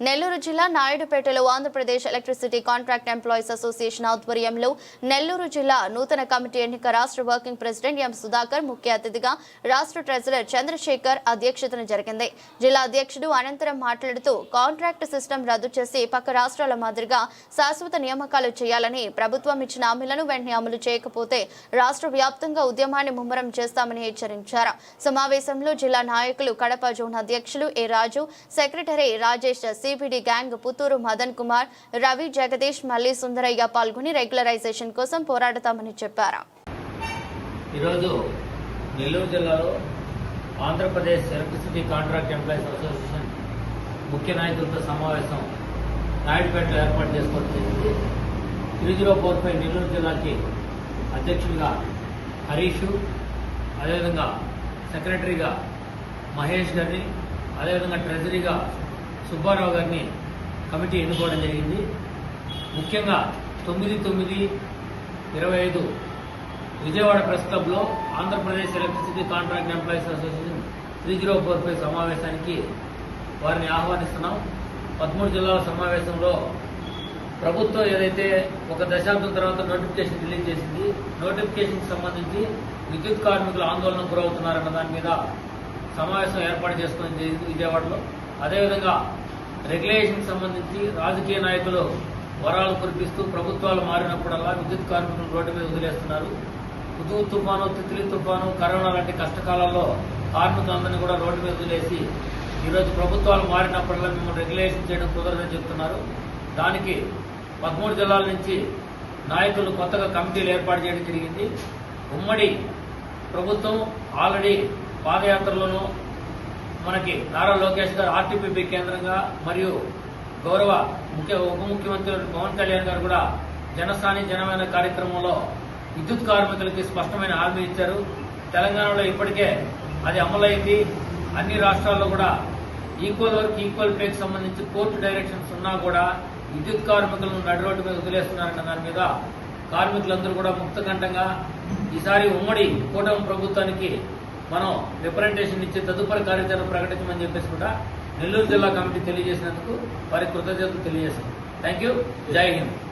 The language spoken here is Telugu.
నెల్లూరు జిల్లా నాయుడుపేటలో Andhra Pradesh electricity contract employees association ఆధ్వర్యంలో నెల్లూరు జిల్లా నూతన కమిటీ ఎన్నిక రాష్ట్ర వర్కింగ్ ప్రెసిడెంట్ ఎం సుధాకర్ ముఖ్య అతిథిగా రాష్ట్ర ట్రెజరర్ చంద్రశేఖర్ అధ్యక్షతన జరిగింది. జిల్లా అధ్యక్షుడు అనంతరం మాట్లాడుతూ కాంట్రాక్ట్ సిస్టమ్ రద్దు చేసి పక్క రాష్ట్రాల మాదిరిగా శాశ్వత నియామకాలు చేయాలని ప్రభుత్వం ఇచ్చిన హామీలను వెంటనే అమలు చేయకపోతే రాష్ట్ర వ్యాప్తంగా ఉద్యమాన్ని ముమ్మరం చేస్తామని హెచ్చరించారు. సమావేశంలో జిల్లా నాయకులు కడప జోన్ అధ్యక్షులు A Raju secretary Rajesh CPD gang Puttur Madan Kumar Ravi Jagadish Malli Sundaraiah పాల్గొని రెగ్యులరైజేషన్ కోసం పోరాడతామని చెప్పారు. ఈరోజు నెల్లూరు జిల్లాలో Andhra Pradesh electricity contract employees association ముఖ్య నాయకులతో సమావేశం నాయుడుపేటలో ఏర్పాటు చేసుకోవడం జరిగింది. Three zero four five Nellore జిల్లాకి అధ్యక్షుడిగా హరీషు అదేవిధంగా సెక్రటరీగా మహేష్ గారిని అదేవిధంగా ట్రెజరీగా సుబ్బారావు గారిని కమిటీ ఎన్నుకోవడం జరిగింది. ముఖ్యంగా తొమ్మిది తొమ్మిది ఇరవై ఐదు విజయవాడ ప్రెస్ క్లబ్లో Andhra Pradesh electricity contract employees association three zero four five సమావేశానికి వారిని ఆహ్వానిస్తున్నాం. పదమూడు జిల్లాల సమావేశంలో ప్రభుత్వం ఏదైతే ఒక దశాబ్దం తర్వాత నోటిఫికేషన్ రిలీజ్ చేసింది నోటిఫికేషన్కి సంబంధించి విద్యుత్ కార్మికులు ఆందోళనకు గురవుతున్నారన్న దాని మీద సమావేశం ఏర్పాటు చేసుకోవడం జరిగింది విజయవాడలో. అదేవిధంగా రెగ్యులేషన్ సంబంధించి రాజకీయ నాయకులు వరాలు కురిపిస్తూ ప్రభుత్వాలు మారినప్పుడల్లా విద్యుత్ కార్మికులు రోడ్డు మీద వదిలేస్తున్నారు. హుదూ తుఫాను తిత్లీ తుఫాను కరోనా లాంటి కష్టకాలంలో కార్మికులందరినీ కూడా రోడ్డు మీద వదిలేసి ఈరోజు ప్రభుత్వాలు మారినప్పుడల్లా మేము రెగ్యులేషన్ చేయడం కుదరదని చెప్తున్నారు. దానికి పదమూడు జిల్లాల నుంచి నాయకులు కొత్తగా కమిటీలు ఏర్పాటు చేయడం జరిగింది. ఉమ్మడి ప్రభుత్వం ఆల్రెడీ పాదయాత్రలోనూ మనకి నారా లోకేష్ గారు ఆర్టీపీపీ కేంద్రంగా మరియు గౌరవ ముఖ్య ఉప ముఖ్యమంత్రి పవన్ కళ్యాణ్ గారు కూడా జనసాని జనమైన కార్యక్రమంలో విద్యుత్ కార్మికులకి స్పష్టమైన హామీ ఇచ్చారు. తెలంగాణలో ఇప్పటికే అది అమలైంది. అన్ని రాష్ట్రాల్లో కూడా ఈక్వల్ వర్క్ ఈక్వల్ పేకి సంబంధించి కోర్టు డైరెక్షన్స్ ఉన్నా కూడా విద్యుత్ కార్మికులను నడిరోడ్డు మీద వదిలేస్తున్నారన్న దాని మీద కార్మికులందరూ కూడా ముక్తకంఠంగా ఈసారి ఉమ్మడి కూటమి ప్రభుత్వానికి మనం రిప్రజెంటేషన్ ఇచ్చే తదుపరి కార్యాచరణ ప్రకటించమని చెప్పేసి కూడా నెల్లూరు జిల్లా కమిటీ తెలియజేసినందుకు వారి కృతజ్ఞతలు తెలియజేశాం థ్యాంక్ యూ జై హింద్